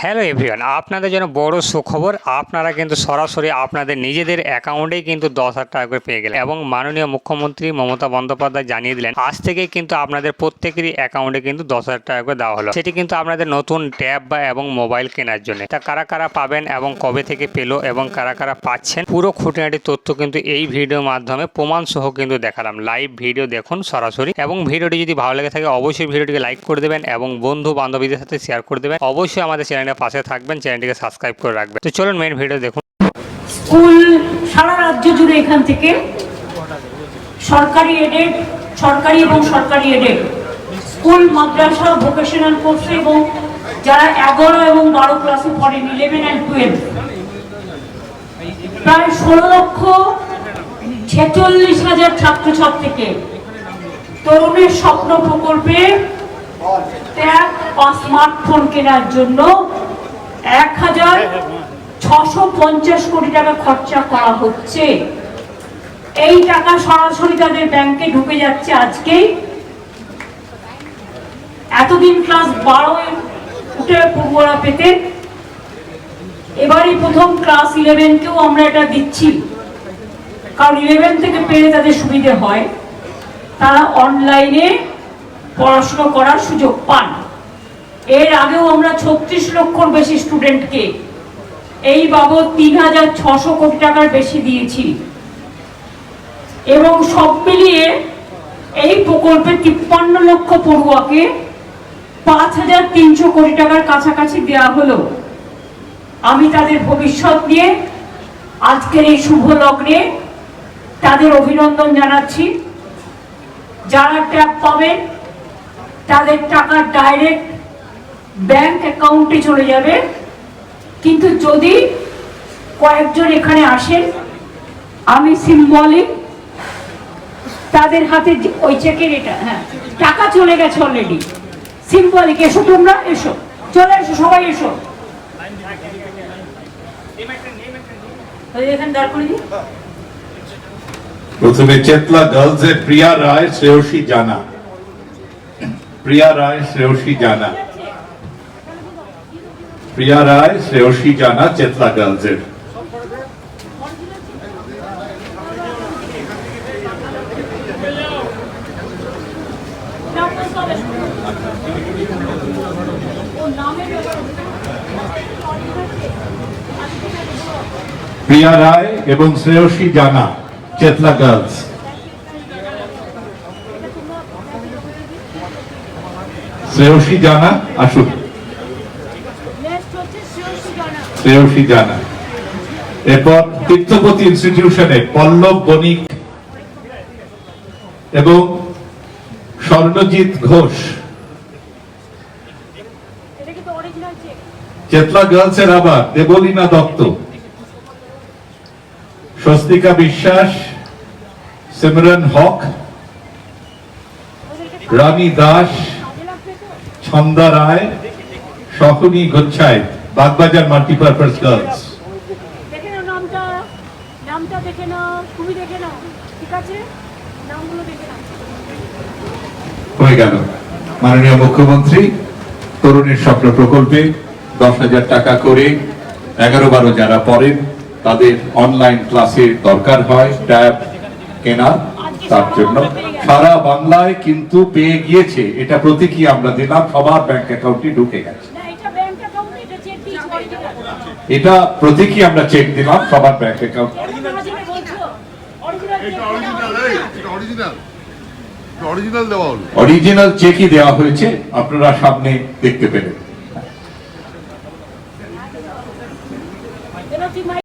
Hello everyone, আপনাদের জন্য বড় সুখবর, আপনারা কিন্তু সরাসরি আপনাদের নিজেদের অ্যাকাউন্টেই কিন্তু দশ হাজার টাকা করে পেয়ে গেলেন এবং মাননীয় মুখ্যমন্ত্রী মমতা বন্দ্যোপাধ্যায় জানিয়ে দিলেন, আজ থেকে কিন্তু আপনাদের প্রত্যেকেরই অ্যাকাউন্টে কিন্তু দশ হাজার টাকা করে দেওয়া হলো। সেটি কিন্তু আপনাদের নতুন ট্যাব বা এবং মোবাইল কেনার জন্য। তা কারা কারা পাবেন এবং কবে থেকে পেল এবং কারা কারা পাচ্ছেন, পুরো খুঁটিনাটি তথ্য কিন্তু এই ভিডিওর মাধ্যমে প্রমাণ সহ কিন্তু দেখালাম। লাইভ ভিডিও দেখুন সরাসরি এবং ভিডিওটি যদি ভালো লেগে থাকে, অবশ্যই ভিডিওটিকে লাইক করে দেবেন এবং বন্ধু বান্ধবীদের সাথে শেয়ার করে দেবেন। অবশ্যই আমাদের চ্যানেলের পাশে থাকবেন চ্যানেলটিকে সাবস্ক্রাইব করে রাখবেন। তো চলুন মেন ভিডিও দেখুন। স্কুল সারা রাজ্য জুড়ে এখান থেকে সরকারি এডেড সরকারি এবং সরকারি এডেড স্কুল, মাদ্রাসা ভোকেশনাল কোর্স এবং যারা এগারো এবং বারো ক্লাসে পড়েন ইলেভেন অ্যান্ড টুয়েলভ প্রায় ষোলো লক্ষ ছেচল্লিশ হাজার ছাত্রছাত্রীকে তরুণের স্বপ্ন প্রকল্পে ট্যাব বা স্মার্টফোন কেনার জন্য এক হাজার ছশো পঞ্চাশ কোটি টাকা খরচা করা হচ্ছে। এই টাকা সরাসরি তাদের ব্যাংকে ঢুকে যাচ্ছে আজকেই এতদিন ক্লাস বারোয় উঠে পড়ুয়ারা পেতে এবারই প্রথম ক্লাস ইলেভেনকেও আমরা এটা দিচ্ছি। কারণ ইলেভেন থেকে পেলে তাদের সুবিধে হয়। তারা অনলাইনে পড়াশোনা করার সুযোগ পান। এর আগেও আমরা ছত্রিশ লক্ষর বেশি স্টুডেন্টকে এই বাবদ তিন হাজার ছশো কোটি টাকার বেশি দিয়েছি। এবং সব মিলিয়ে এই প্রকল্পে তিপ্পান্ন লক্ষ পড়ুয়াকে পাঁচ হাজার তিনশো কোটি টাকার কাছাকাছি দেওয়া হলো। আমি তাদের ভবিষ্যৎ নিয়ে আজকের এই শুভ লগ্নে তাদের অভিনন্দন জানাচ্ছি। যারা ট্যাপ পাবেন, তাদের টাকা ডাইরেক্ট ব্যাংক অ্যাকাউন্টে চলে যাবে। কিন্তু যদি কয়েকজন এখানে আসেন আমি সিম্বলিক তাদের হাতে ওই চেকের এটা হ্যাঁ টাকা চলে গেছে অলরেডি সিম্বলিক এসো তোমরা, এসো, চলে এসো, সবাই এসো। প্রথমে চেতলা গার্লস এর প্রিয়া রায় শ্রেয়সী জানা। প্রিয়া রায় শ্রেয়সী জানা। প্রিয়া রায় শ্রেয়সী জানা চেতলা গার্লস এর প্রিয়া রায় এবং শ্রেয়সী জানা চেতলা গার্লস। শ্রেয়সী জানা, আসুন। শ্রেয়সী জানা। এরপর তীর্থপতি ইনস্টিটিউশনে পল্লব বণিক এবং স্বর্ণজিৎ ঘোষ। চেতলা গার্লস এর আবার দেবলীনা দত্ত। স্বস্তিকা বিশ্বাস, সিমরন হক, রানী দাস, ছন্দা রায়, শকুনি গোচ্ছায় বাগবাজার মাল্টিপারপাস গার্লস দেখে নাও নামটা। নামটা দেখে নাও। তুমি দেখে নাও। ঠিক আছে? নামগুলো দেখে নাও। হয়ে গেল। মাননীয় মুখ্যমন্ত্রী তরুণের স্বপ্ন প্রকল্পে দশ হাজার টাকা করে এগারো বারো যারা পড়েন তাদের অনলাইন ক্লাসে দরকার হয় ট্যাব কেনা তার জন্য। সারা বাংলায় কিন্তু পেয়ে গিয়েছে। এটা প্রতীকী আমরা দিলাম সবার ব্যাংক অ্যাকাউন্টে ঢুকে গেছে না এটা ব্যাংক অ্যাকাউন্ট এটা চেক দিয়েছি অরিজিনাল এটা প্রতীকই আমরা চেক দিলাম সবার ব্যাংক অ্যাকাউন্ট বলছো অরিজিনাল এটা অরিজিনাল এই এটা অরিজিনাল অরিজিনাল দেওয়া হলো। অরিজিনাল চেকই দেওয়া হয়েছে আপনারা সামনে দেখতে পেলেন।